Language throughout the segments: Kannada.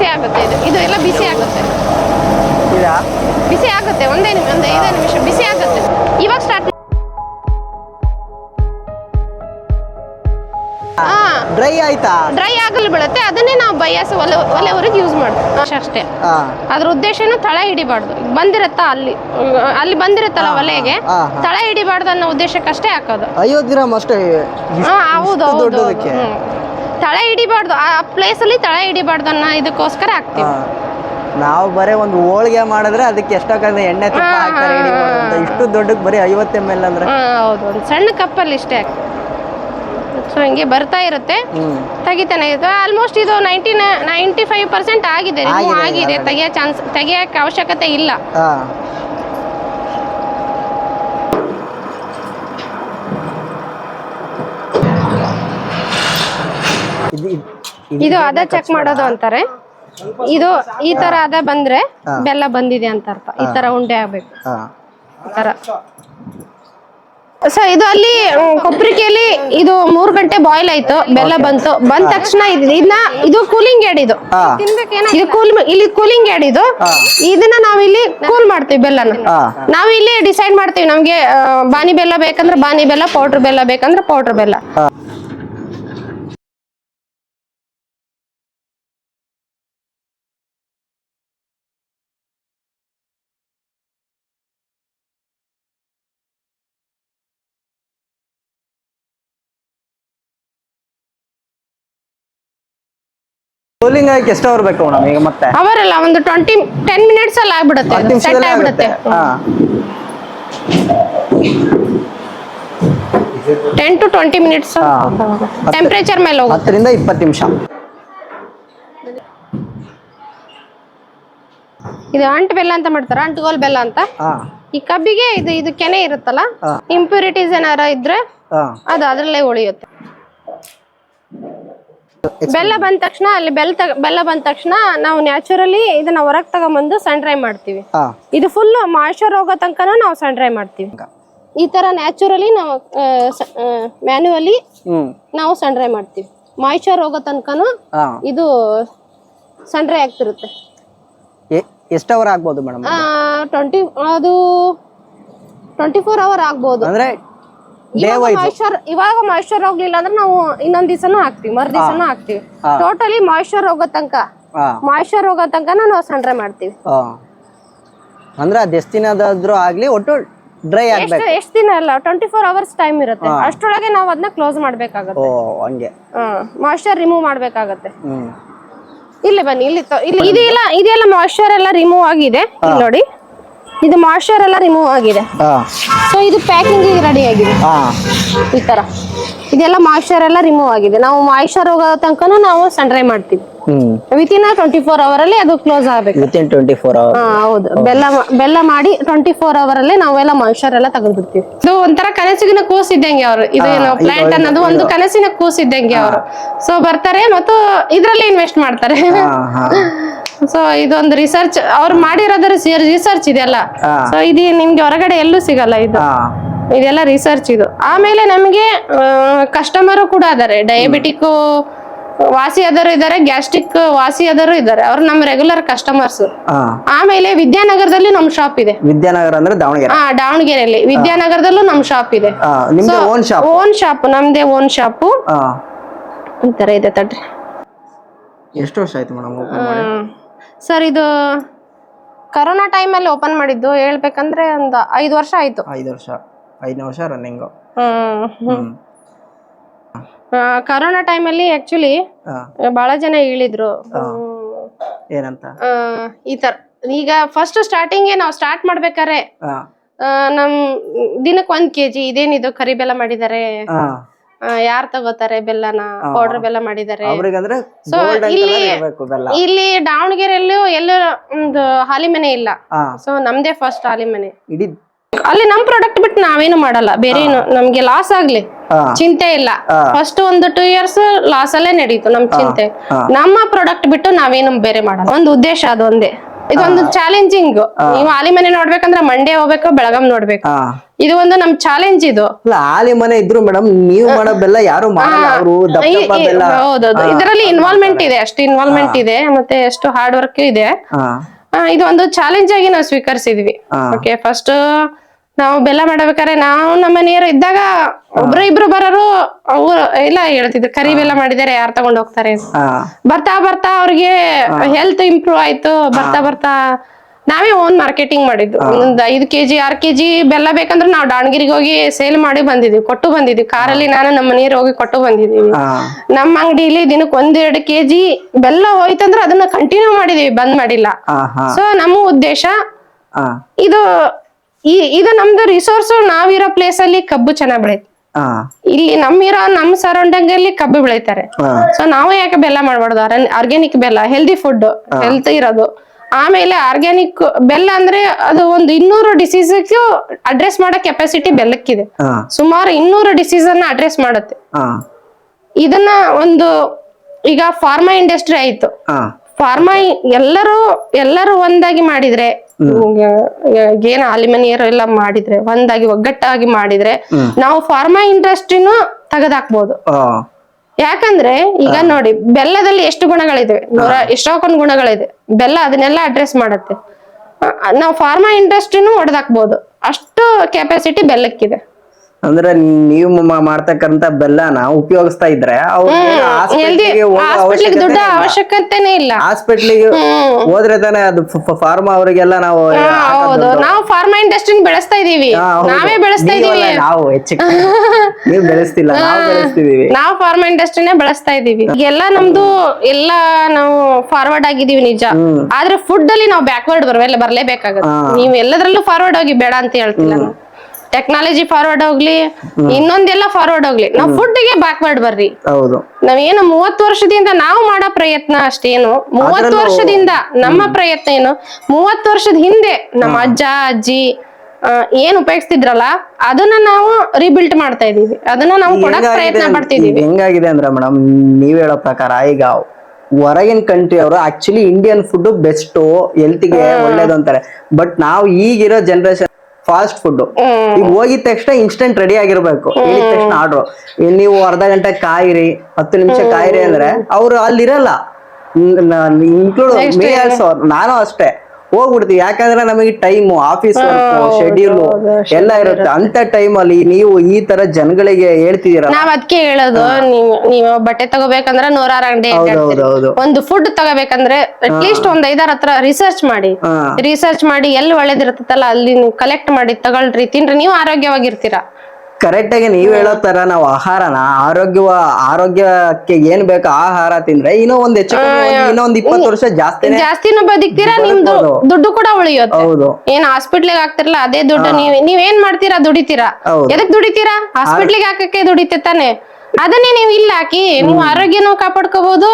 ಬಿಸಿ ಆಗುತ್ತೆ ಇದು. ಇದು ಎಲ್ಲ ಬಿಸಿ ಆಗುತ್ತೆ. ಬಿಸಿ ಆಗುತ್ತೆ. ಒಂದೇ ನಿಮಿಷ ಒಂದು ಐದೇ ನಿಮಿಷ ಬಿಸಿ ಆಗುತ್ತೆ. ಇವಾಗ ಸ್ಟಾರ್ಟ್ ಹಾ ಡ್ರೈ ಆಯ್ತಾ? ಡ್ರೈ ಆಗಲು ಬೀಳುತ್ತೆ. ಅದನ್ನೇ ನಾವು ಬಯಾಸ ಒಲೆ ಒಲೆವರೆಗೆ ಯೂಸ್ ಮಾಡ್ತೀವಿ ಅಷ್ಟೇ. ಅದ್ರ ಉದ್ದೇಶನು ತಳ ಹಿಡಿಬಾರ್ದು. ಬಂದಿರತ್ತಾ ಅಲ್ಲಿ? ಅಲ್ಲಿ ಬಂದಿರತ್ತಲ್ಲ ಒಲೆಗೆ. ತಳ ಹಿಡಿಬಾರ್ದು ಅನ್ನೋ ಉದ್ದೇಶಕ್ಕಷ್ಟೇ ಹಾಕೋದು. ಐವತ್ತು ಗ್ರಾಮ್ ಅಷ್ಟೇ ಹಾ ಹೌದು ಹೌದು. ತಳ ಹಿಡಿಬಾರ್ದು. ಆ ಪ್ಲೇಸ್ ಅಲ್ಲಿ ತಳ ಹಿಡಿಬಾರ್ದು ಅನ್ನೋ ಇದಕ್ಕೋಸ್ಕರ ಹಾಕ್ತೀವಿ. ನಾವು ಬರೀ ಒಂದು ಹೋಳಿಗೆ ಮಾಡಿದ್ರೆ ಅದಕ್ಕೆ ಎಷ್ಟೊಂದು ಎಣ್ಣೆ ತುಪ್ಪ ಹಾಕ್ತಾರೆ. ಇಷ್ಟು ದೊಡ್ಡಕ್ಕೆ ಬರೀ ಐವತ್ತು ಎಂ ಎಲ್ ಅಂದ್ರೆ. ಹೌದು ಒಂದು ಸಣ್ಣ ಕಪ್ಪಲ್ಲಿ ಇಷ್ಟೇ ಸೊ ಹಿಂಗೆ ಬರ್ತಾ ಇರುತ್ತೆ. ತೆಗಿತಾನೆ. ಇರುತ್ತೆ ಆಲ್ಮೋಸ್ಟ್ ಇದು ನೈಂಟಿ ನೈಂಟಿ ಫೈವ್ ಪರ್ಸೆಂಟ್ ಆಗಿದೆ. Remove ಆಗಿದೆ, ಆಗಿದೆ. ಆಗಿದೆ. ತೆಗಿಯೋ ಚಾನ್ಸ್ ತೆಗಿಯಕ್ಕೆ ಅವಶ್ಯಕತೆ ಇಲ್ಲ. ಇದು- ಅದ ಚೆಕ್ ಮಾಡೋದು ಅಂತಾರೆ. ಇದು ಈ ತರ ಅದ ಬಂದ್ರೆ ಬೆಲ್ಲ ಬಂದಿದೆ ಅಂತ ಅರ್ಥ. ಈ ತರ ಉಂಡೆ ಆಗ್ಬೇಕು. ಹಾ. ಈ ತರ. ಸೊ ಇದು ಅಲ್ಲಿ ಕೊಬ್ಬರಿಕೆಯಲ್ಲಿ ಇದು ಮೂರ್ ಗಂಟೆ ಬಾಯ್ಲ್ ಆಯ್ತು. ಬೆಲ್ಲ ಬಂತು. ಬಂದ ತಕ್ಷಣ ಇದು ಇದನ್ನ ಇದು ಕೂಲಿಂಗ್ ಏಡ್ ಇದು. ಹಾ. ಇದು ಕೂಲ್ ಇಲ್ಲಿ ಕೂಲಿಂಗ್ ಏಡ್ ಇದು. ಇದನ್ನ ನಾವ್ ಇಲ್ಲಿ ಕೂಲ್ ಮಾಡ್ತೀವಿ ಬೆಲ್ಲನ. ನಾವಿಲ್ಲಿ ನಾವ್ ಇಲ್ಲಿ ಡಿಸೈಡ್ ಮಾಡ್ತೀವಿ ನಮ್ಗೆ ಬಾನಿ ಬೆಲ್ಲ ಬೇಕಂದ್ರೆ ಬಾನಿ ಬೆಲ್ಲ ಪೌಡರ್ ಬೆಲ್ಲ ಬೇಕಂದ್ರೆ ಪೌಡರ್ ಬೆಲ್ಲ. ಹಾ ಕೂಲಿಂಗ್ ಆಗಕ್ಕೆ ಎಷ್ಟು ಅವರ್ ಬೇಕು ಮೇಡಮ್ ಈಗ ಮತ್ತೆ? ಅವರಲ್ಲ ಒಂದು ಟ್ವೆಂಟಿ ಟೆನ್ ಮಿನಿಟ್ಸ್ ಅಲ್ಲಿ ಆಗ್ಬಿಡುತ್ತೆ. ಹತ್ತು ಸೆಟ್ ನಿಮಿಷದಲ್ಲೇ ಆಗ್ಬಿಡುತ್ತೆ. ಆಗುತ್ತೆ ಹಾ. ಟೆನ್ ಟು ಟ್ವೆಂಟಿ ಮಿನಿಟ್ಸ್ ಹಾ. ಟೆಂಪರೇಚರ್ ಮೇಲೆ ಹೋಗುತ್ತೆ. ಹತ್ತರಿಂದ ಇಪ್ಪತ್ತು ನಿಮಿಷ. ಇದು ಅಂಟು ಬೆಲ್ಲ ಅಂತ ಮಾಡ್ತಾರೆ? ಅಂಟುಗೋಲ್ ಬೆಲ್ಲ ಅಂತ? ಹಾ. ಈ ಕಬ್ಬಿಗೆ ಇದು ಇದು ಕೆನೆ ಇರುತ್ತಲ್ಲ? ಹಾ. ಇಂಪ್ಯೂರಿಟೀಸ್ ಏನಾರ ಇದ್ರೆ ಹಾ. ಅದು ಅದರಲ್ಲೇ ಉಳಿಯುತ್ತೆ. ಬೆಲ್ಲ ಬಂದ ತಕ್ಷಣ ಅಲ್ಲಿ ಬೆಲ್ಲ ಬೆಲ್ಲ ಬಂದ ತಕ್ಷಣ ನಾವು ನ್ಯಾಚುರಲಿ ಇದನ್ನ ಹೊರಗ್ ತಗೊಂಬಂದು ಸನ್ ಡ್ರೈ ಮಾಡ್ತೀವಿ. ಇದು ಫುಲ್ ಮಾಯ್ಶ್ಚರ್ ಹೋಗೋ ತನಕನೂ ನಾವು ಸನ್ ಡ್ರೈ ಮಾಡ್ತೀವಿ. ಈ ತರ ನ್ಯಾಚುರಲಿ ನಾವು ಮ್ಯಾನ್ಯುವಲಿ ನಾವು ಸನ್ ಡ್ರೈ ಮಾಡ್ತೀವಿ. ಮಾಯ್ಶ್ಚರ್ ಹೋಗೋ ತನಕನೂ ಇದು ಸನ್ ಡ್ರೈ ಆಗ್ತಿರುತ್ತೆ. ಎಷ್ಟು ಅವರ್ ಆಗ್ಬೋದು ಮೇಡಮ್ ಟ್ವೆಂಟಿ ಅದು ಟ್ವೆಂಟಿ ಫೋರ್ ಅವರ್ ಆಗ್ಬೋದು. ಅಂದ್ರೆ ಮಾಯ್ಶ್ಚರ್ ಇವಾಗ ಮಾಯ್ಶ್ಚರ್ ಹೋಗ್ಲಿಲ್ಲ ಅಂದ್ರೆ ನಾವು ಇನ್ನೊಂದ್ ದಿವಸನು ಹಾಕ್ತಿವಿ ಮರು ದಿವಸನು ಹಾಕ್ತಿವಿ. ಟೋಟಲಿ ಮಾಯ್ಶ್ಚರ್ ಹೋಗೋ ತನಕ ಮಾಯಶ್ಚರ್ ಹೋಗೋ ತನಕ ನಾವು ಸಂಡ್ರೆ ಡ್ರೈ ಮಾಡ್ತೀವಿ ಅಂದ್ರೆ ಅದ್ ಎಷ್ಟು ದಿನದಾದ್ರೂ ಆಗ್ಲಿ ಒಟ್ಟು ಡ್ರೈ ಆಗ್ಬೇಕು. ಎಷ್ಟು ದಿನ ಅಲ್ಲ ಟ್ವೆಂಟಿ ಫೋರ್ ಅವರ್ಸ್ ಟೈಮ್ ಇರುತ್ತೆ ಅಷ್ಟರೊಳಗೆ ನಾವು ಅದನ್ನ ಕ್ಲೋಸ್ ಮಾಡ್ಬೇಕಾಗತ್ತೆ. ಓ ಹಂಗೆ. ಮಾಯ್ಶ್ಚರ್ ರಿಮೂವ್ ಮಾಡ್ಬೇಕಾಗತ್ತೆ. ಇಲ್ಲಿ ಬನ್ನಿ ಇಲ್ಲಿ ಇದೆಲ್ಲ ಇದೆಲ್ಲ ಮಾಯ್ಶ್ಚರ್ ಎಲ್ಲ ರಿಮೂವ್ ಆಗಿದೆ. ನೋಡಿ. ಇದು ಮಾಯ್ಶ್ಚರ್ ಎಲ್ಲ ರಿಮೂವ್ ಆಗಿದೆ. ಹಾ. ಸೊ ಇದು ಪ್ಯಾಕಿಂಗ್ ರೆಡಿ ಆಗಿದೆ. ಹಾ. ಈ ತರ. ಇದೆಲ್ಲ ಮಾಯ್ಶ್ಚರ್ ಎಲ್ಲ ರಿಮೂವ್ ಆಗಿದೆ. ನಾವು ಮಾಯ್ಶ್ಚರ್ ಹೋಗೋ ತನಕನೂ ನಾವು ಸನ್ ಡ್ರೈ ಮಾಡ್ತೀವಿ. Hmm. Within twenty four hour ಅಲ್ಲಿ ಅದು ಕ್ಲೋಸ್ ಆಗ್ಬೇಕು. ಇನ್ ಟ್ವೆಂಟಿ ಫೋರ್ ಅವರ್ ಹಾ ಹೌದು. ಬೆಲ್ಲ ಬೆಲ್ಲ ಮಾಡಿ ಟ್ವೆಂಟಿ ಫೋರ್ ಅವರ್ ಅಲ್ಲಿ ನಾವೆಲ್ಲ ಮಾಯ್ಶ್ಚರ್ ಎಲ್ಲ ತೆಗೆದ್ಬಿಡ್ತೀವಿ ಇದು ಒಂಥರ ಕನಸಿನ ಕೂಸಿದ್ದಂಗೆ ಅವರು. ಇದು ಏನು ಪ್ಲಾಂಟ್ ಅನ್ನೋದು ಒಂದು ಕನಸಿನ ಕೂಸಿದ್ದಂಗೆ ಅವರು. ಸೊ ಬರ್ತಾರೆ ಮತ್ತು ಇದ್ರಲ್ಲಿ ಇನ್ವೆಸ್ಟ್ ಮಾಡ್ತಾರೆ. ಸೊ ಇದೊಂದು ರಿಸರ್ಚ್ ಅವ್ರು ಮಾಡಿರೋದ್ರ ರಿಸರ್ಚ್ ಇದೆಲ್ಲ. ಸೊ ಇದು ನಿಮ್ಗೆ ಹೊರಗಡೆ ಎಲ್ಲೂ ಸಿಗಲ್ಲ ಇದು. ಇದೆಲ್ಲ ರಿಸರ್ಚ್ ಇದು. ಆಮೇಲೆ ನಮಗೆ ಕಸ್ಟಮರು ಕೂಡ ಅದಾರೆ ಡಯಾಬಿಟಿಕ್ ವಾಸಿ ಆದರು ಇದ್ದಾರೆ ಗ್ಯಾಸ್ಟ್ರಿಕ್ ವಾಸಿ ಆದರು ಇದ್ದಾರೆ ಅವ್ರು ನಮ್ಮ ರೆಗ್ಯುಲರ್ ಕಸ್ಟಮರ್ಸ್ ಆಮೇಲೆ ವಿದ್ಯಾನಗರದಲ್ಲಿ ನಮ್ ಶಾಪ್ ಇದೆ. ವಿದ್ಯಾನಗರ ಅಂದ್ರೆ ದಾವಣಗೆರೆ. ಹಾ ದಾವಣಗೆರೆಯಲ್ಲಿ. ವಿದ್ಯಾನಗರದಲ್ಲೂ ನಮ್ ಶಾಪ್ ಇದೆ. ಓನ್ ಶಾಪ್ ಓನ್ ಶಾಪ್ ನಮ್ದೇ ಓನ್ ಶಾಪ್ ಈ ತರ ಇದೆ ತಡ್ರಿ. ಎಷ್ಟು ವರ್ಷ ಆಯ್ತು ಮೇಡಮ್ ಓಪನ್ ಮಾಡಿ? ಸರ್ ಇದು ಕರೋನಾ ಟೈಮಲ್ಲಿ ಓಪನ್ ಮಾಡಿದ್ದು ಹೇಳ್ಬೇಕಂದ್ರೆ ಒಂದು ಐದು ವರ್ಷ ಆಯ್ತು. ಐದು ವರ್ಷ ಐದನೇ ವರ್ಷ ರನ್ನಿಂಗು ಕರೋನಾ ಟೈಮಲ್ಲಿ ಆ್ಯಕ್ಚುಲಿ ಭಾಳ ಬಹಳ ಜನ ಹೇಳಿದ್ರು. ಏನಂತ? ಈ ತರ. ಈಗ ಫಸ್ಟ್ ಸ್ಟಾರ್ಟಿಂಗೇ ನಾವು ಸ್ಟಾರ್ಟ್ ಮಾಡ್ಬೇಕಾರೆ ನಮ್ ದಿನಕ್ಕೆ ಒಂದ್ ಕೆಜಿ ಇದೇನಿದು ಕರಿಬೆಲ್ಲ ಮಾಡಿದ್ದಾರೆ ಯಾರ್ ತಗೋತಾರೆ ಬೆಲ್ಲನ? ಪೌಡರ್ ಬೆಲ್ಲ ಮಾಡಿದ್ದಾರೆ. ಅವ್ರಿಗಂದ್ರೆ So, ಗೋಲ್ಡನ್ ಇಲ್ಲಿ- ಕಲರ್ ಇರ್ಬೇಕು ಬೆಲ್ಲ. ಇಲ್ಲಿ ದಾವಣಗೆರೆಯಲ್ಲೂ ಎಲ್ಲೂ ಒಂದು ಹಾಲಿ ಮನೆ ಇಲ್ಲ. ಹಾ ಸೊ ನಮ್ದೇ ಫಸ್ಟ್ ಹಾಲಿ ಮನೆ. ಇಡೀ ಅಲ್ಲಿ ನಮ್ ಪ್ರಾಡಕ್ಟ್ ಬಿಟ್ಟು ನಾವೇನು ಮಾಡಲ್ಲ. ಬೇರೆ ಏನು ನಮ್ಗೆ ಲಾಸ್ ಆಗ್ಲಿ. ಹಾ ಚಿಂತೆ ಇಲ್ಲ. ಹಾ. ಫಸ್ಟ್ ಒಂದು ಟೂ ಇಯರ್ಸ್ ಲಾಸ್ ಅಲ್ಲೇ ನಡೀತು ನಮ್ ಚಿಂತೆ. ಹಾ. ನಮ್ಮ ಪ್ರಾಡಕ್ಟ್ ಬಿಟ್ಟು ನಾವೇನು ಬೇರೆ ಮಾಡಲ್ಲ. ಒಂದು ಉದ್ದೇಶ ಅದೊಂದೇ. ಒಂದೇ ಇದೊಂದು ಚಾಲೆಂಜಿಂಗ್ ನೀವು ಹಾಲಿ ಮನೆ ನೋಡ್ಬೇಕಂದ್ರೆ ಮಂಡೇ ಹೋಗ್ಬೇಕು ಬೆಳಗಾಂ ನೋಡ್ಬೇಕು. ಹಾ ಇದು ಒಂದು ನಮ್ ಚಾಲೆಂಜ್ ಇದು. ಅಲ್ಲ ಆಲಿ ಮನೆ ಇದ್ರು ಮೇಡಮ್ ನೀವು ಮಾಡೋ ಬೆಲ್ಲ ಯಾರು ಮಾಡಲ್ಲ ಅವರು ಹೌದೌದು. ಇದರಲ್ಲಿ ಇನ್ವಾಲ್ವ್ಮೆಂಟ್ ಇದೆ ಅಷ್ಟು ಇನ್ವಾಲ್ವ್ಮೆಂಟ್ ಇದೆ ಮತ್ತೆ ಎಷ್ಟು ಹಾರ್ಡ್ ವರ್ಕ್ ಇದೆ. ಇದು ಒಂದು ಚಾಲೆಂಜ್ ಆಗಿ ನಾವು ಸ್ವೀಕರಿಸಿದ್ವಿ. ಓಕೆ ಫಸ್ಟ್ ನಾವು ಬೆಲ್ಲ ಮಾಡಬೇಕಾದ್ರೆ ನಾವು ನಮ್ಮ ಮನೆಯವರು ಇದ್ದಾಗ ಒಬ್ರು ಇಬ್ರು ಬರೋರು ಅವ್ರು ಇಲ್ಲ ಹೇಳ್ತಿದ್ರು ಕರಿ ಬೆಲ್ಲ ಮಾಡಿದಾರೆ ಯಾರು ತಗೊಂಡ್ ಹೋಗ್ತಾರೆ? ಬರ್ತಾ ಬರ್ತಾ ಅವ್ರಿಗೆ ಹೆಲ್ತ್ ಇಂಪ್ರೂವ್ ಆಯ್ತು ಬರ್ತಾ ಬರ್ತಾ ನಾವೇ ಓನ್ ಮಾರ್ಕೆಟಿಂಗ್ ಮಾಡಿದ್ದು. ಒಂದ್ ಐದು ಕೆಜಿ ಆರ್ ಕೆಜಿ ಬೆಲ್ಲ ಬೇಕಂದ್ರೆ ನಾವು ದಾವಣಗೆರೆಗೆ ಹೋಗಿ ಸೇಲ್ ಮಾಡಿ ಬಂದಿದ್ವಿ ಕೊಟ್ಟು ಬಂದಿದ್ವಿ ಕಾರಲ್ಲಿ ನಾನು ನಮ್ಮ ಮನೆಯವ್ರು ಹೋಗಿ ಕೊಟ್ಟು ಬಂದಿದೀವಿ ನಮ್ಮ ಅಂಗಡಿಲಿ ದಿನಕ್ಕೆ ಒಂದೆರಡು ಕೆಜಿ ಬೆಲ್ಲ ಹೋಯ್ತಂದ್ರೆ ಅದನ್ನ ಕಂಟಿನ್ಯೂ ಮಾಡಿದೀವಿ ಬಂದ್ ಮಾಡಿಲ್ಲ. ಸೊ ನಮ್ಮ ಉದ್ದೇಶ ಇದು ಈ ಇದು ನಮ್ದು ರಿಸೋರ್ಸ್ ನಾವಿರೋ ಪ್ಲೇಸ್ ಅಲ್ಲಿ ಕಬ್ಬು ಚೆನ್ನಾಗ್ ಬೆಳೆಯುತ್ತೆ ಇಲ್ಲಿ ನಮ್ಮಿರೋ ನಮ್ ಸರೌಂಡಿಂಗ್ ಅಲ್ಲಿ ಕಬ್ಬು ಬೆಳಿತಾರೆ. ಸೊ ನಾವು ಯಾಕೆ ಬೆಲ್ಲ ಮಾಡ್ಬಾರ್ದು? ಆರ್ಗ್ಯಾನಿಕ್ ಬೆಲ್ಲ ಹೆಲ್ದಿ ಫುಡ್ ಹೆಲ್ತ್ ಇರೋದು. ಆಮೇಲೆ ಆರ್ಗ್ಯಾನಿಕ್ ಬೆಲ್ಲ ಅಂದ್ರೆ ಅದು ಒಂದು ಇನ್ನೂರು ಡಿಸೀಸ್ ಅಡ್ರೆಸ್ ಮಾಡೋ ಕೆಪಾಸಿಟಿ ಬೆಲ್ಲಕ್ಕಿದೆ. ಸುಮಾರು ಇನ್ನೂರು ಡಿಸೀಸ್ ಅನ್ನ ಅಡ್ರೆಸ್ ಮಾಡುತ್ತೆ. ಇದನ್ನ ಒಂದು ಈಗ ಫಾರ್ಮಾ ಇಂಡಸ್ಟ್ರಿ ಆಯ್ತು. ಫಾರ್ಮಾ ಎಲ್ಲರೂ ಎಲ್ಲರೂ ಒಂದಾಗಿ ಮಾಡಿದ್ರೆ ಏನ್ ಅಲ್ಯೂಮಿನಿಯರ್ ಎಲ್ಲ ಮಾಡಿದ್ರೆ ಒಂದಾಗಿ ಒಗ್ಗಟ್ಟಾಗಿ ಮಾಡಿದ್ರೆ ನಾವು ಫಾರ್ಮಾ ಇಂಡಸ್ಟ್ರಿನೂ ತೆಗೆದಾಕ್ಬೋದು. ಯಾಕಂದ್ರೆ ಈಗ ನೋಡಿ ಬೆಲ್ಲದಲ್ಲಿ ಎಷ್ಟು ಗುಣಗಳಿವೆ ನೂರ ಎಷ್ಟೊಂದು ಗುಣಗಳಿದೆ. ಬೆಲ್ಲ ಅದನ್ನೆಲ್ಲ ಅಡ್ರೆಸ್ ಮಾಡುತ್ತೆ. ನಾವು ಫಾರ್ಮಾ ಇಂಡಸ್ಟ್ರಿನೂ ಹೊಡೆದಾಕ್ಬೋದು ಅಷ್ಟು ಕೆಪಾಸಿಟಿ ಬೆಲ್ಲಕ್ಕಿದೆ. ಅಂದ್ರೆ ನೀವು ಮಾಡ್ತಕ್ಕಂತ ಬೆಲ್ಲನ ಉಪಯೋಗಿಸ್ತಾ ಇದ್ರೆ ದುಡ್ಡು ಅವಶ್ಯಕತೆನೇ ಇಲ್ಲ. ಹಾಸ್ಪಿಟ್ಲಿಗೆ ಹೋದ್ರೆ ತಾನೇ ಅದು ಫಾರ್ಮಾ ಅವರಿಗೆಲ್ಲ ನಾವು ಹೌದು. ನಾವು ಫಾರ್ಮಾ ಇಂಡಸ್ಟ್ರಿ ಬೆಳೆಸ್ತಾ ಇದೀವಿ. ನಾವೇ ಬೆಳೆಸ್ತಾ ಇದೀವಿ. ನಾವು ಹೆಚ್ಚು ನೀವು ಬೆಳೆಸ್ತಿಲ್ಲ ನಾವು ಬೆಳೆಸ್ತಿದೀವಿ. ನಾವು ಫಾರ್ಮಾ ಇಂಡಸ್ಟ್ರಿನೇ ಬೆಳೆಸ್ತಾ ಇದೀವಿ. ಎಲ್ಲ ನಮ್ದು ಎಲ್ಲ ನಾವು ಫಾರ್ವರ್ಡ್ ಆಗಿದೀವಿ ನಿಜ. ಆದ್ರೆ ಫುಡ್ ಅಲ್ಲಿ ನಾವು ಬ್ಯಾಕ್ವರ್ಡ್ ಬರಲ್ಲ ಬರ್ಲೇಬೇಕಾಗತ್ತೆ. ನೀವು ಎಲ್ಲದ್ರಲ್ಲೂ ಫಾರ್ವರ್ಡ್ ಹೋಗಿ ಬೇಡ ಅಂತ ಹೇಳ್ತಿಲ್ಲ ಟೆಕ್ನಾಲಜಿ ಫಾರ್ವರ್ಡ್ ಹೋಗ್ಲಿ ಇನ್ನೊಂದೆಲ್ಲ ಫಾರ್ವರ್ಡ್ ಹೋಗ್ಲಿ. ನಾವು ಫುಡ್ಗೆ ಬ್ಯಾಕ್ವರ್ಡ್ ಬರ್ರಿ ಹೌದು. ನಾವೇನು ಮೂವತ್ತು ವರ್ಷದಿಂದ ನಾವು ಮಾಡೋ ಪ್ರಯತ್ನ ಅಷ್ಟೇನು. ಮೂವತ್ತು ವರ್ಷದಿಂದ ನಮ್ಮ ಪ್ರಯತ್ನ ಏನು? ಮೂವತ್ತು ವರ್ಷದ ಹಿಂದೆ ನಮ್ಮ ಅಜ್ಜ ಅಜ್ಜಿ ಏನ್ ಉಪಯೋಗಿಸ್ತಿದ್ರಲ್ಲ ಅದನ್ನ ನಾವು ರಿಬಿಲ್ಟ್ ಮಾಡ್ತಾ ಇದೀವಿ ಅದನ್ನ ನಾವು ಕೊಡಕ್ ಪ್ರಯತ್ನ ಪಡ್ತಿದೀವಿ ಹೆಂಗಾಗಿದೆ ಅಂದ್ರೆ ಮೇಡಮ್ ನೀವ್ ಹೇಳೋ ಪ್ರಕಾರ ಈಗ ಹೊರಗಿನ ಕಂಟ್ರಿ ಅವರು ಆಕ್ಚುಲಿ ಇಂಡಿಯನ್ ಫುಡ್ ಬೆಸ್ಟ್ ಹೆಲ್ತ್ಗೆ ಒಳ್ಳೇದು ಅಂತಾರೆ. ಬಟ್ ನಾವು ಈಗಿರೋ ಜನರೇಷನ್ ಫಾಸ್ಟ್ ಫುಡ್ ಈಗ ಹೋಗಿದ ತಕ್ಷಣ ಇನ್ಸ್ಟೆಂಟ್ ರೆಡಿ ಆಗಿರ್ಬೇಕು. ಹೇಳಿದ ತಕ್ಷಣ ಆರ್ಡ್ರು ನೀವು ಅರ್ಧ ಗಂಟೆ ಕಾಯಿರಿ ಹತ್ತು ನಿಮಿಷ ಕಾಯಿರಿ ಅಂದ್ರೆ ಅವ್ರು ಅಲ್ಲಿರಲ್ಲ. ಇನ್ಕ್ಲೂಡ್ ಮೀ ಆಲ್ಸೋ ನಾನು ಅಷ್ಟೇ. ಹೋಗ್ಬಿಡ್ತೀವಿ. ಯಾಕಂದ್ರೆ ನಮಗೆ ಟೈಮು ಆಫೀಸ್ ಶೆಡ್ಯೂಲ್ ಎಲ್ಲ ಇರುತ್ತೆ. ಅಂತ ಟೈಮ್ ಅಲ್ಲಿ ನೀವು ಈ ತರ ಜನಗಳಿಗೆ ಹೇಳ್ತಿದೀರ ನಾವ್ ಅದಕ್ಕೆ ಹೇಳೋದು ನೀವು ಬಟ್ಟೆ ತಗೋಬೇಕಂದ್ರೆ ನೂರಾರು ಅಂಗಡಿ ಒಂದು ಫುಡ್ ತಗೋಬೇಕಂದ್ರೆ ಅಟ್ಲೀಸ್ಟ್ ಒಂದ್ ಐದಾರ ಹತ್ರ ರಿಸರ್ಚ್ ಮಾಡಿ. ರಿಸರ್ಚ್ ಮಾಡಿ ಎಲ್ಲಿ ಒಳ್ಳೇದಿರತ್ತಲ್ಲ ಅಲ್ಲಿ ನೀವು ಕಲೆಕ್ಟ್ ಮಾಡಿ ತಗೊಳ್ರಿ ತಿನ್ರಿ ನೀವು ಆರೋಗ್ಯವಾಗಿರ್ತೀರಾ. ಕರೆಕ್ಟ್ ಆಗಿ ನೀವ್ ಹೇಳೋ ತರ ನಾವು ಆಹಾರನ ಆರೋಗ್ಯವ ಆರೋಗ್ಯಕ್ಕೆ ಏನ್ ಬೇಕು ಆಹಾರ ತಿಂದ್ರೆ ಇನ್ನೂ ಒಂದ್ ಹೆಚ್ಚು ಇನ್ನೂ ಒಂದ್ ಇಪ್ಪತ್ತು ವರ್ಷ ಜಾಸ್ತಿ ಜಾಸ್ತಿನೂ ಬದುಕ್ತೀರಾ? ನಿಮ್ದು ದುಡ್ಡು ಕೂಡ ಉಳಿಯುತ್ತೆ. ಹೌದು. ಏನ್ ಹಾಸ್ಪಿಟ್ಲಿಗೆ ಹಾಕ್ತಿರಲ್ಲ ಅದೇ ದುಡ್ಡು ನೀವ್ ಏನ್ ಮಾಡ್ತೀರಾ? ದುಡಿತೀರಾ. ಎದಕ್ ದುಡಿತೀರಾ? ಹಾಸ್ಪಿಟ್ಲಿಗೆ ಹಾಕಕ್ಕೆ ದುಡಿತೆ ತಾನೆ. ಅದನ್ನೇ ನೀವು ಇಲ್ಲ ಹಾಕಿ ನೀವು ಆರೋಗ್ಯನೂ ಕಾಪಾಡ್ಕೋಬಹುದು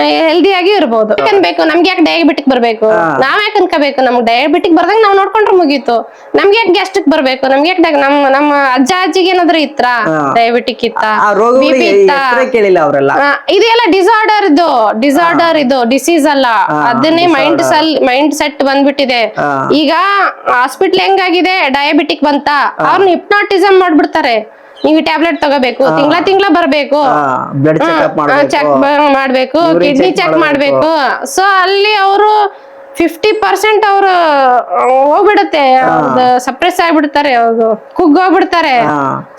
ಹೆಲ್ದಿ ಆಗಿ ಇರ್ಬೋದು. ಬೇಕು ನಮ್ಗೆ ಯಾಕೆ ಡಯಾಬಿಟಿಕ್ ಬರ್ಬೇಕು? ನಾವ್ ಯಾಕೆ ಅನ್ಕೋಬೇಕು? ನಮ್ಗೆ ಡಯಾಬಿಟಿಕ್ ಬರ್ದಂಗ ನಾವ್ ನೋಡ್ಕೊಂಡ್ರೆ ಮುಗೀತು. ನಮ್ಗೆ ಯಾಕೆ ಗ್ಯಾಸ್ಟ್ರಿಕ್ ಬರ್ಬೇಕು? ನಮ್ಗೆ ಯಾಕೆ ನಮ್ ನಮ್ಮ ಅಜ್ಜ ಅಜ್ಜಿಗೆ ಏನಾದ್ರು ಇತ್ತ? ಡಯಾಬಿಟಿಕ್ ಇತ್ತ? ಬಿಪಿ ಇತ್ತ ಇದೆಲ್ಲ ಡಿಸಾರ್ಡರ್ ಇದು. ಡಿಸಾರ್ಡರ್ ಇದು. ಡಿಸೀಸ್ ಅಲ್ಲ. ಅದನ್ನೇ ಮೈಂಡ್ ಸೆಲ್ ಮೈಂಡ್ ಸೆಟ್ ಬಂದ್ಬಿಟ್ಟಿದೆ. ಈಗ ಹಾಸ್ಪಿಟ್ಲ್ ಹೆಂಗಾಗಿದೆ? ಡಯಾಬಿಟಿಕ್ ಬಂತ? ಅವ್ರನ್ನ ಹಿಪ್ನಾಟಿಸಮ್ ಮಾಡ್ಬಿಡ್ತಾರೆ. ನೀವು ಟ್ಯಾಬ್ಲೆಟ್ ತಗೋಬೇಕು ತಿಂಗಳ ತಿಂಗಳ ಬರಬೇಕು. ಚೆಕ್ ಮಾಡ್ಬೇಕು. ಕಿಡ್ನಿ ಚೆಕ್ ಮಾಡ್ಬೇಕು ಸೊ ಅಲ್ಲಿ ಅವರು ಫಿಫ್ಟಿ ಪರ್ಸೆಂಟ್ ಅವರು ಹೋಗ್ಬಿಡುತ್ತೆ. ಸಪ್ರೆಸ್ ಆಗ್ಬಿಡ್ತಾರೆ ಅವ್ರು ಕುಗ್ಗೋಗ್ಬಿಡ್ತಾರೆ ಹೋಗ್ಬಿಡ್ತಾರೆ.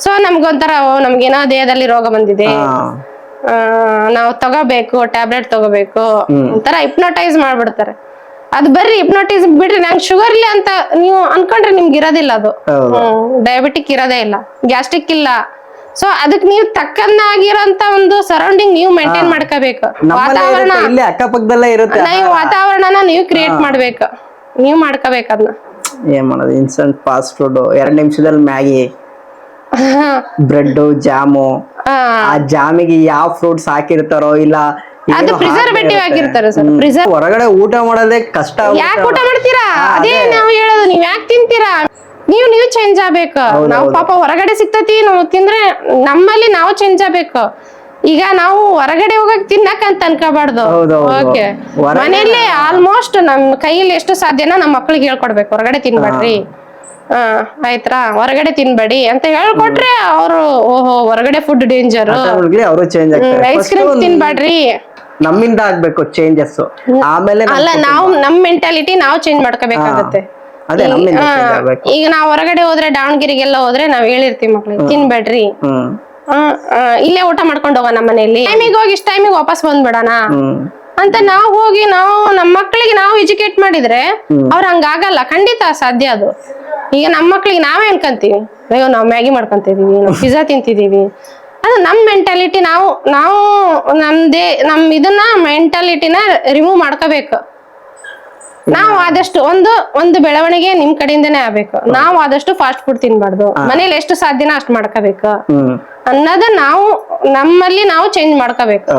ಸೊ ನಮ್ಗೊಂಥರ ನಮ್ಗೇನೋ ದೇಹದಲ್ಲಿ ರೋಗ ಬಂದಿದೆ. ನಾವು ತಗೋಬೇಕು ಟ್ಯಾಬ್ಲೆಟ್ ತಗೋಬೇಕು ಒಂಥರ ಹಿಪ್ನೋಟೈಸ್ ಮಾಡ್ಬಿಡ್ತಾರೆ. ಅದು ಬರ್ರಿ ಹಿಪ್ನೋಟೈಸ್ ಬಿಡ್ರಿ ನಂಗೆ ಶುಗರ್ ಇಲ್ಲ ಅಂತ ನೀವು ಅನ್ಕೊಂಡ್ರೆ ನಿಮ್ಗೆ ಇರೋದಿಲ್ಲ ಅದು. ಡಯಾಬಿಟಿಕ್ ಇರೋದೇ ಇಲ್ಲ ಗ್ಯಾಸ್ಟ್ರಿಕ್ ಇಲ್ಲ. ಸೊ ಅದಕ್ಕೆ ನೀವು ತಕ್ಕನ್ನಾಗಿರೋಂತ ಒಂದು ಸರೌಂಡಿಂಗ್ ನೀವು ಮೇಂಟೈನ್ ಮಾಡ್ಕೋಬೇಕು. ವಾತಾವರಣ ಅಕ್ಕಪಕ್ಕದಲ್ಲೇ ಇರುತ್ತೆ. ನೀವು ವಾತಾವರಣನ ನೀವು ಕ್ರಿಯೇಟ್ ಮಾಡ್ಬೇಕು. ನೀವು ಮಾಡ್ಕೋಬೇಕು ಅದನ್ನ ಏನ್ ಮಾಡೋದು ಇನ್ಸ್ಟಂಟ್ ಫಾಸ್ಟ್ ಫುಡ್ ಎರಡು ನಿಮಿಷದಲ್ಲಿ ಮ್ಯಾಗಿ ಬ್ರೆಡ್ ಜಾಮು. ಆ ಜಾಮಿಗೆ ಯಾವ ಫ್ರೂಟ್ಸ್ ಹಾಕಿರ್ತಾರೋ ಇಲ್ಲ ಅದು ಪ್ರಿಸರ್ವೇಟಿವ್. ಆಗಿರ್ತಾರೆ ಸರ್. ಪ್ರಿಸರ್ವ್ ಹೊರಗಡೆ ಊಟ ಮಾಡೋದೇ ಕಷ್ಟ. ಯಾಕೆ ಊಟ ಮಾಡ್ತೀರಾ? ಅದೇ ನಾವು ಹೇಳೋದು ನೀವ್ ಯಾಕೆ ತಿಂತೀರಾ? ನೀವು ನೀವ್ ಚೇಂಜ್ ಆಗ್ಬೇಕು. ನಾವು ಪಾಪ ಹೊರಗಡೆ ಸಿಗ್ತತಿ ನಾವು ತಿಂದ್ರೆ ನಮ್ಮಲ್ಲಿ ನಾವು ಚೇಂಜ್ ಆಗ್ಬೇಕು. ಈಗ ನಾವು ಹೊರಗಡೆ ಹೋಗಕ್ ತಿನ್ನಕ್ ಅಂತ ಅನ್ಕೋಬಾರ್ದು. ಓಕೆ ಮನೆಯಲ್ಲೇ ಆಲ್ಮೋಸ್ಟ್ ನಮ್ ಕೈಯಲ್ಲಿ ಎಷ್ಟು ಸಾಧ್ಯನೋ ನಮ್ಮ ಮಕ್ಳಿಗೆ ಹೇಳ್ಕೊಡ್ಬೇಕು. ಹೊರಗಡೆ ತಿನ್ಬೇಡ್ರಿ ಆ, ಆಯ್ತಾ ಹೊರಗಡೆ ತಿನ್ಬೇಡಿ ಅಂತ ಹೇಳ್ಕೊಟ್ರೆ ಅವರು ಓಹೋ ಹೊರಗಡೆ ಫುಡ್ ಡೇಂಜರ್ ಐಸ್ ಕ್ರೀಮ್ ತಿನ್ಬೇಡ್ರಿ ನಮ್ಮಿಂದ ಆಗ್ಬೇಕು ಚೇಂಜಸ್ ಆಮೇಲೆ ಅಲ್ಲ ನಾವು ನಮ್ ಮೆಂಟಾಲಿಟಿ ನಾವು ಚೇಂಜ್ ಮಾಡ್ಕೋಬೇಕಾಗತ್ತೆ. ಅದೇ ನಮ್ಮಿಂದ ಆ, change ಆಗ್ಬೇಕು. ಈಗ ನಾವು ಹೊರಗಡೆ ಹೋದ್ರೆ ದಾವಣಗೆರೆಗೆಲ್ಲ ಹೋದ್ರೆ ನಾವ್ ಹೇಳಿರ್ತೀವಿ ಮಕ್ಳಿಗೆ ತಿನ್ಬೇಡ್ರಿ. ಹ್ಮ್. ಆ, ಆ, ಇಲ್ಲೇ ಊಟ ಮಾಡ್ಕೊಂಡು ಹೋಗೋಣ ನಮ್ಮ ಮನೆಯಲ್ಲಿ. ಟೈಮಿಗೆ ಹೋಗಿ ಇಷ್ಟ ಟೈಮಿಗೆ ವಾಪಸ್ ಬಂದ್ಬಿಡೋಣ. ಹ್ಮ್. ಅಂತ ನಾವು ಹೋಗಿ ನಾವು ನಮ್ಮ ಮಕ್ಕಳಿಗೆ ನಾವು ಎಜುಕೇಟ್ ಮಾಡಿದ್ರೆ ಅವ್ರ ಹಂಗಾಗಲ್ಲ ಖಂಡಿತ ಸಾಧ್ಯ ಅದು. ಈಗ ನಮ್ಮ ಮಕ್ಳಿಗೆ ನಾವೇ ಅನ್ಕೊಂತೀವಿ ಅಯ್ಯೋ ನಾವು ಮ್ಯಾಗಿ ಮಾಡ್ಕೊಂತಿದೀವಿ ನಾವು ಪಿಜ್ಜಾ ತಿಂತಿದೀವಿ. ಅದು ನಮ್ಮ ಮೆಂಟಾಲಿಟಿ ನಾವು ನಾವು ನಮ್ದೇ ನಮ್ ಇದನ್ನ ಮೆಂಟಾಲಿಟಿನ ರಿಮೂವ್ ಮಾಡ್ಕೋಬೇಕು. ನಾವು ಆದಷ್ಟು ಒಂದು ಒಂದು ಬೆಳವಣಿಗೆ ನಿಮ್ ಕಡೆಯಿಂದನೇ ಆಗ್ಬೇಕು. ನಾವು ಆದಷ್ಟು ಫಾಸ್ಟ್ ಫುಡ್ ತಿನ್ಬಾರ್ದು. ಮನೇಲಿ ಎಷ್ಟು ಸಾಧ್ಯನೋ ಅಷ್ಟು ಮಾಡ್ಕೋಬೇಕು. ಅನ್ನೋದ ನಾವು ನಮ್ಮಲ್ಲಿ ನಾವು ಚೇಂಜ್ ಮಾಡ್ಕೋಬೇಕು.